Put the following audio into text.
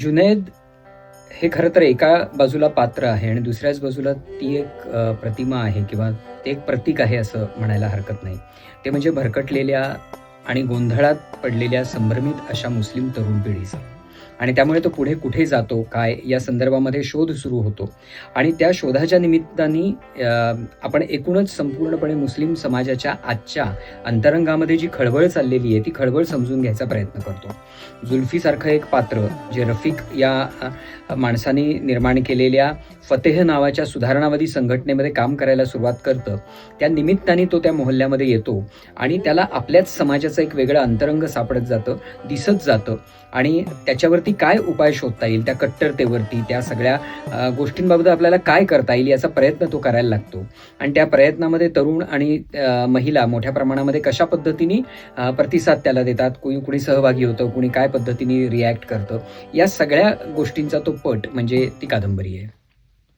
जुनैद हे खरं तर एका बाजूला पात्र आहे आणि दुसऱ्याच बाजूला ती एक प्रतिमा आहे किंवा ते एक प्रतीक आहे असं म्हणायला हरकत नाही. ते म्हणजे भरकटलेल्या आणि गोंधळात पडलेल्या संभ्रमित अशा मुस्लिम तरुण पिढीचा. आणि त्यामुळे तो पुढे कुठे जातो काय या संदर्भामध्ये शोध सुरू होतो. आणि त्या शोधाच्या निमित्ताने आपण एकूणच संपूर्णपणे मुस्लिम समाजाच्या आजच्या अंतरंगामध्ये जी खळबळ चाललेली आहे ती खळबळ समजून घ्यायचा प्रयत्न करतो. जुल्फीसारखं एक पात्र जे रफिक या माणसाने निर्माण केलेल्या फतेह नावाच्या सुधारणावादी संघटनेमध्ये काम करायला सुरुवात करतं. त्या निमित्ताने तो त्या मोहल्ल्यामध्ये येतो आणि त्याला आपल्याच समाजाचं एक वेगळं अंतरंग सापडत जातं दिसत जातं. आणि त्याच्यावरती काय उपाय शोधता येईल? त्या कट्टरतेवरती त्या सगळ्या गोष्टींबाबत आपल्याला काय करता येईल याचा प्रयत्न तो करायला लागतो. आणि त्या प्रयत्नामध्ये तरुण आणि महिला मोठ्या प्रमाणामध्ये कशा पद्धतीने प्रतिसाद त्याला देतात? कुणी कुणी सहभागी होतं? कुणी काय पद्धतीने रिॲक्ट करतं? या सगळ्या गोष्टींचा तो पट म्हणजे ती कादंबरी आहे.